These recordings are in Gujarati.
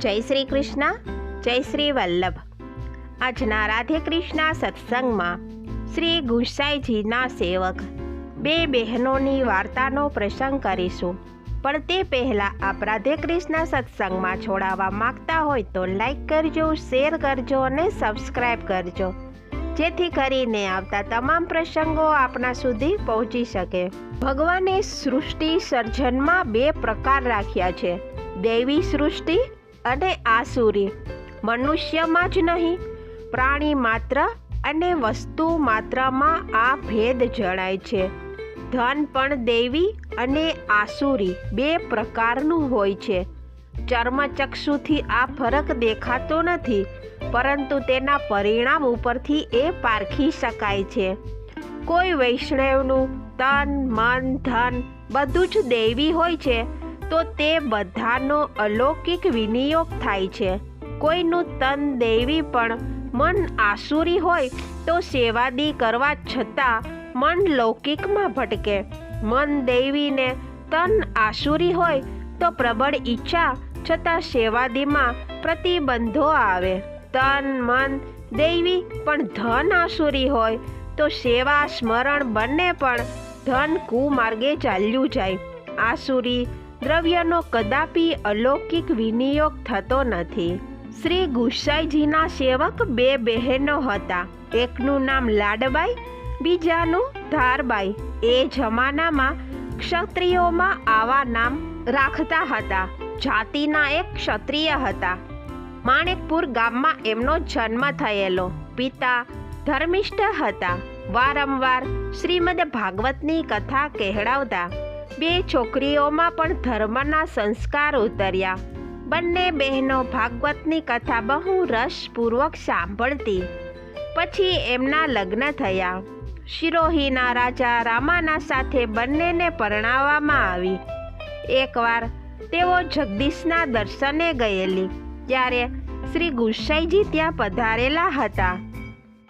જય શ્રી કૃષ્ણ, જય શ્રી વલ્લભ. આજના રાધે કૃષ્ણ સત્સંગમાં શ્રી ગુસાઈજીના સેવક બે બહેનોની વાર્તાનો પ્રસંગ કરીશું. પણ તે પહેલાં આપ રાધે કૃષ્ણ સત્સંગમાં છોડાવવા માંગતા હોય તો લાઈક કરજો, શેર કરજો અને સબસ્ક્રાઈબ કરજો. જેથી કરીને આવતા તમામ પ્રસંગો આપના સુધી પહોંચી શકે. ભગવાને સૃષ્ટિ સર્જનમાં બે પ્રકાર રાખ્યા છે. દૈવી સૃષ્ટિ અને આસુરી. મનુષ્યમાં જ નહીં, પ્રાણી માત્ર અને વસ્તુ માત્રામાં આ ભેદ જણાય છે. ધન પણ દેવી અને આસુરી બે પ્રકારનું હોય છે. ચર્મચક્ષુથી આ ફરક દેખાતો નથી, પરંતુ તેના પરિણામ ઉપરથી એ પારખી શકાય છે. કોઈ વૈષ્ણવનું તન, મન, ધન બધું જ દૈવી હોય છે. તો તે બધાનો અલૌકિક વિનિયોગ થાય છે. કોઈનું તન દૈવી પણ મન આસુરી હોય તો સેવાદી કરવા છતાં મન લૌકિકમાં ભટકે. મન દૈવીને તન આસુરી હોય તો પ્રબળ ઈચ્છા છતાં સેવાદીમાં પ્રતિબંધો આવે. તન, મન, દૈવી પણ ધન આસુરી હોય તો સેવા, સ્મરણ બંને પણ ધન કુમાર્ગે ચાલ્યું જાય. આસુરી દ્રવ્યનો કદાપી અલૌકિક વિનિયોગ થતો નથી. શ્રી ગુસાઈજીના સેવક બે બહેનો હતા. એકનું નામ લાડબાઈ, બીજાનું ધારબાઈ. એ જમાનામાં ક્ષત્રિયોમાં આવા નામ રાખતા હતા. જાતિના એક ક્ષત્રિય હતા. માણેકપુર ગામમાં એમનો જન્મ થયેલો. પિતા ધર્મિષ્ઠ હતા. વારંવાર શ્રીમદ ભાગવતની કથા કહેવડાવતા બે છોકરીઓમાં પણ ધર્મના સંસ્કાર ઉતર્યા. બંને બહેનો ભાગવતની કથા બહુ રસપૂર્વક સાંભળતી. પછી એમના લગ્ન થયા. શિરોહીના રાજા રામાના સાથે બંનેને પરણાવવામાં આવી. એકવાર તેઓ જગદીશના દર્શને ગયેલી ત્યારે શ્રી ગુસાઈજી ત્યાં પધારેલા હતા.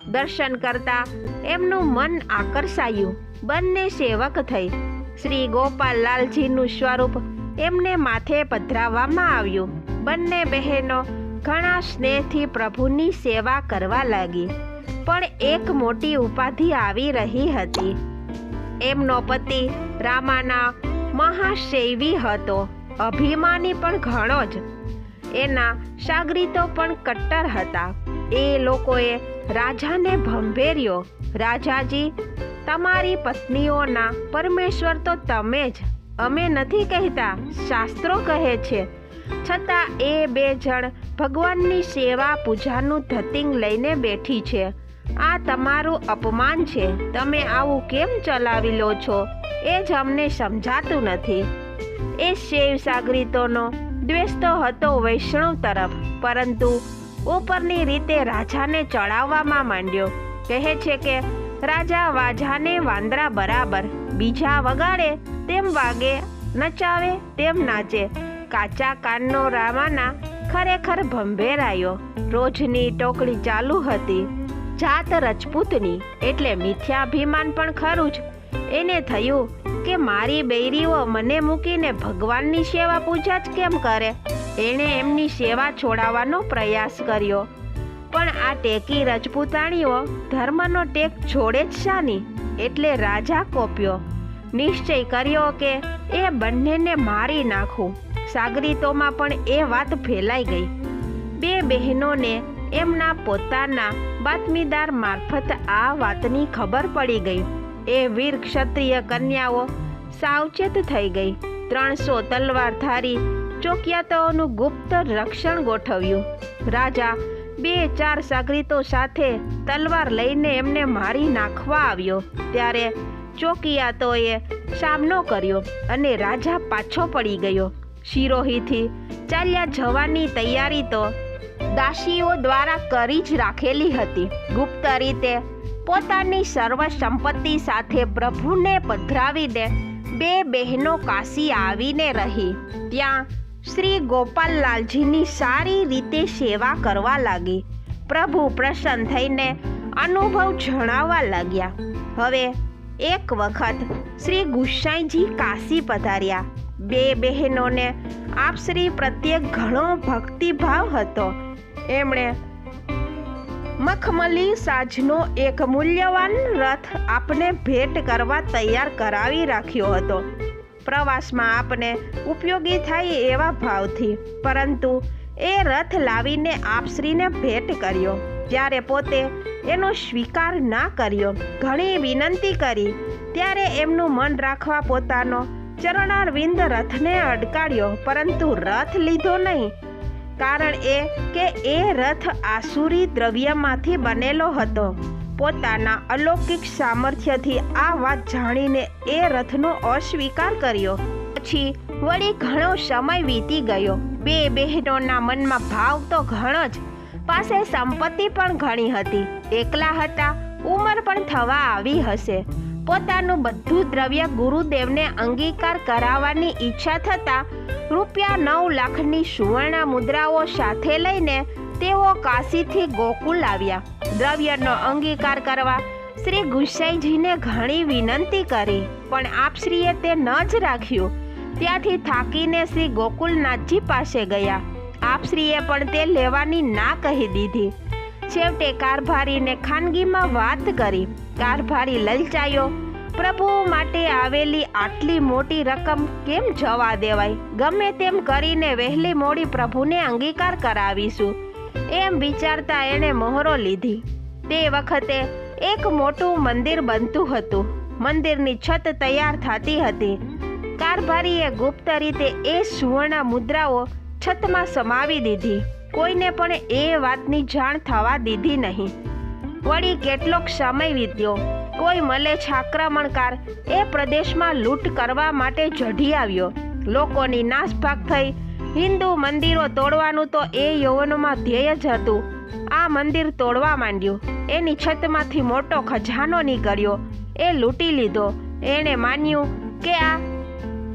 દર્શન કરતા એમનું મન આકર્ષાયું. બંને સેવક થઈ. શ્રી ગોપાલલાલજીનું સ્વરૂપ એમને માથે પધરાવવામાં આવ્યું. બંને બહેનો ઘણા સ્નેહથી પ્રભુની સેવા કરવા લાગી. પણ એક મોટી ઉપાધિ આવી રહી હતી. એમનો પતિ રામાના મહાશૈવી હતો. અભિમાની પણ ઘણો જ. એના સાગરીતો પણ કટ્ટર હતા. એ લોકોએ રાજાને ભંભેર્યો. રાજાજી તમારી પત્નીઓના પરમેશ્વર તો તમે જ. અમે નથી કહેતા, શાસ્ત્રો કહે છે. છતાં એ બે જણ ભગવાનની સેવા પૂજાનું ધતિંગ લઈને બેઠી છે. આ તમારું અપમાન છે. તમે આવું કેમ ચલાવી લો છો? એ જ અમને સમજાતું નથી. એ શૈવ સાગરીતોનો દ્વેષ તો હતો વૈષ્ણવ તરફ, પરંતુ ઉપરની રીતે રાજાને ચડાવવામાં માંડ્યો. કહે છે કે રાજા વાજાને વાંદરા બરાબર. બીજા વગાડે તેમ વાગે, નચાવે, તેમ નાચે. કાચા કાનનો રામાના ખરેખર ભંભેરાયો રોજની ટોકડી ચાલુ હતી. જાત રજપૂતની, એટલે મિથ્યાભિમાન પણ ખરું જ. એને થયું કે મારી બૈરીઓ મને મૂકીને ભગવાનની સેવા પૂજા જ કેમ કરે? એણે એમની સેવા છોડાવવાનો પ્રયાસ કર્યો. પણ આ ટેકી રજપૂતાણીઓ ધર્મનો ટેક છોડે જ શાની? એટલે રાજા કોપ્યો. નિશ્ચય કર્યો કે એ બંનેને મારી નાખું. સાગરીતોમાં પણ એ વાત ફેલાઈ ગઈ. બે બહેનોને એમના પોતાના બાતમીદાર મારફત આ વાતની ખબર પડી ગઈ. એ વીર ક્ષત્રિય કન્યાઓ સાવચેત થઈ ગઈ. ત્રણસો તલવારધારી ચોકિયાતોનું ગુપ્ત રક્ષણ ગોઠવ્યું. રાજા બે ચાર સાગરીતો સાથે તલવાર લઈને એમને મારી નાખવા આવ્યો. ત્યારે ચોકિયાતોએ સામનો કર્યો અને રાજા પાછો પડી ગયો. શિરોહીથી ચાલ્યા જવાની તૈયારી તો દાસીઓ દ્વારા કરી જ રાખેલી હતી. ગુપ્ત રીતે પોતાની સર્વ સંપત્તિ સાથે પ્રભુને પધરાવીને બે બહેનો કાશી આવીને રહી. ત્યાં શ્રી ગોપાલલાલજીની સારી રીતે સેવા કરવા લાગી. પ્રભુ પ્રસન્ન થઈને અનુભવ જણાવવા લાગ્યા. હવે એક વખત શ્રી ગુસાઈજી કાશી પધાર્યા. બે બહેનોને આપશ્રી પ્રત્યે ઘણો ભક્તિભાવ હતો. એમણે મખમલી સાજનો એક મૂલ્યવાન રથ આપને ભેટ કરવા તૈયાર કરાવી રાખ્યો હતો. પ્રવાસમાં આપને ઉપયોગી થાય એવા ભાવથી. પરંતુ એ રથ લાવીને આપશ્રીને ભેટ કર્યો. જ્યારે પોતે એનો સ્વીકાર ના કર્યો, ઘણી વિનંતી કરી. ત્યારે એમનું મન રાખવા પોતાનો ચરણારવિંદ રથને અડકાડ્યો, પરંતુ રથ લીધો નહીં. કારણ એ કે એ રથ આસુરી દ્રવ્યમાંથી બનેલો હતો. પોતાના અલૌકિક સામર્થ્યથી આ વાત જાણીને એ રથનો અસ્વીકાર કર્યો. પછી વળી ઘણો સમય વીતી ગયો. બે બહેનોના મનમાં ભાવ તો ઘણો જ, પાસે સંપત્તિ પણ ઘણી હતી. એકલા હતા, ઉંમર પણ થવા આવી હશે. પોતાનું બધું દ્રવ્ય ગુરુદેવને અંગીકાર કરાવવાની ઈચ્છા થતાં રૂપિયા નવ લાખની સુવર્ણ મુદ્રાઓ સાથે લઈને તેઓ કાશીથી ગોકુલ આવ્યા. દ્રવ્યનો અંગીકાર કરવા શ્રી ગુસાઈજીને ઘણી વિનંતી કરી, પણ આપશ્રીએ તે ન જ રાખ્યું. ત્યાંથી થાકીને શ્રી ગોકુલનાથજી પાસે ગયા. આપશ્રીએ પણ તે લેવાની ના કહી દીધી. છેવટે કારભારીને ખાનગીમાં વાત કરી. કારભારી લલચાયો, પ્રભુ માટે આવેલી આટલી મોટી રકમ કેમ જવા દેવાય? ગમે તેમ કરીને વહેલી મોડી પ્રભુને અંગીકાર કરાવીશું. એમ વિચારતા એણે મોહરો લીધી. તે વખતે એક મોટું મંદિર બનતું હતું. મંદિરની છત તૈયાર થતી હતી. કારભારીએ ગુપ્ત રીતે એ સુવર્ણ મુદ્રાઓ છતમાં સમાવી દીધી. કોઈને પણ એ વાતની જાણ થવા દીધી નહીં. વળી કેટલોક સમય વીત્યો. કોઈ મલેચ્છ આક્રમણકાર એ પ્રદેશમાં લૂંટ કરવા માટે ચઢી આવ્યો. લોકોની નાસભાગ થઈ હિન્દુ મંદિરો તોડવાનું તો એ યૌવનોમાં ધ્યેય જ હતું. આ મંદિર તોડવા માંડ્યું. એની છતમાંથી મોટો ખજાનો નીકળ્યો. એ લૂંટી લીધો. એણે માન્યું કે આ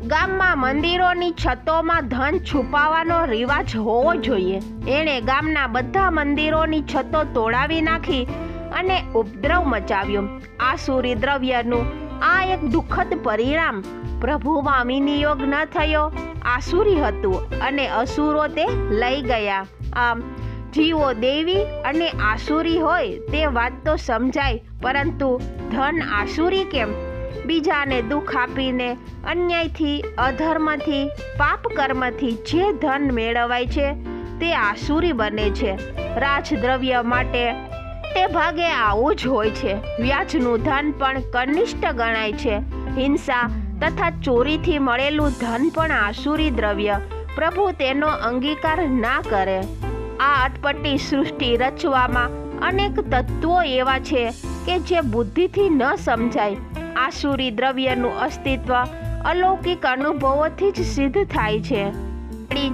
ગામમાં મંદિરોની છતોમાં ધન છુપાવવાનો રિવાજ હોવો જોઈએ. એણે ગામના બધા મંદિરોની છતો તોડાવી નાખી અને ઉપદ્રવ મચાવ્યો. આ દ્રવ્યનું આ એક દુઃખદ પરિણામ પ્રભુમાં વિનિયોગ ન થયો. આસુરી હતું અને અસુરો તે લઈ ગયા. આમ, જીવો દેવી અને આસુરી હોય તે વાત તો સમજાય, પરંતુ ધન આસુરી કેમ? બીજાને દુઃખ આપીને અન્યાયથી અધર્મથી પાપ કર્મથી જે ધન મેળવાય છે, તે આસુરી બને છે. રાજદ્રવ્ય માટે તે ભાગે આવું જ હોય છે. વ્યાજનું ધન પણ કનિષ્ઠ ગણાય છે. હિંસા તથા ચોરીથી મળેલું ધન પણ આસુરી દ્રવ્ય. પ્રભુ તેનો અંગીકાર ના કરે. આ અટપટી સૃષ્ટિ રચવામાં અનેક તત્વો એવા છે કે જે બુદ્ધિથી ન સમજાય. આસુરી દ્રવ્યનું અસ્તિત્વ અલૌકિક અનુભવોથી જ સિદ્ધ થાય છે.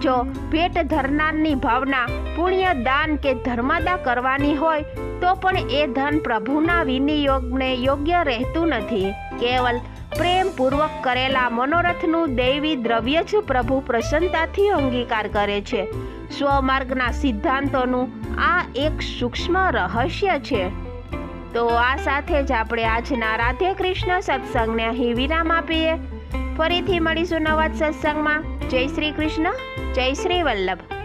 જો ભેટ ધરનારની ભાવના પુણ્ય, દાન કે ધર્મદા કરવાની હોય, તો પણ એ ધન પ્રભુના વિનિયોગને યોગ્ય રહેતું નથી. કેવલ પ્રેમપૂર્વક કરેલા મનોરથનું દૈવી દ્રવ્ય જ પ્રભુ પ્રસન્નતાથી અંગીકાર કરે છે. સ્વમાર્ગના સિદ્ધાંતોનું આ એક સૂક્ષ્મ રહસ્ય છે. તો આ સાથે જ આપણે આજના રાધે કૃષ્ણ સત્સંગને અહીં વિરામ આપીએ. ફરીથી મળીશું નવા સત્સંગમાં. જય શ્રી કૃષ્ણ, જય શ્રી વલ્લભ.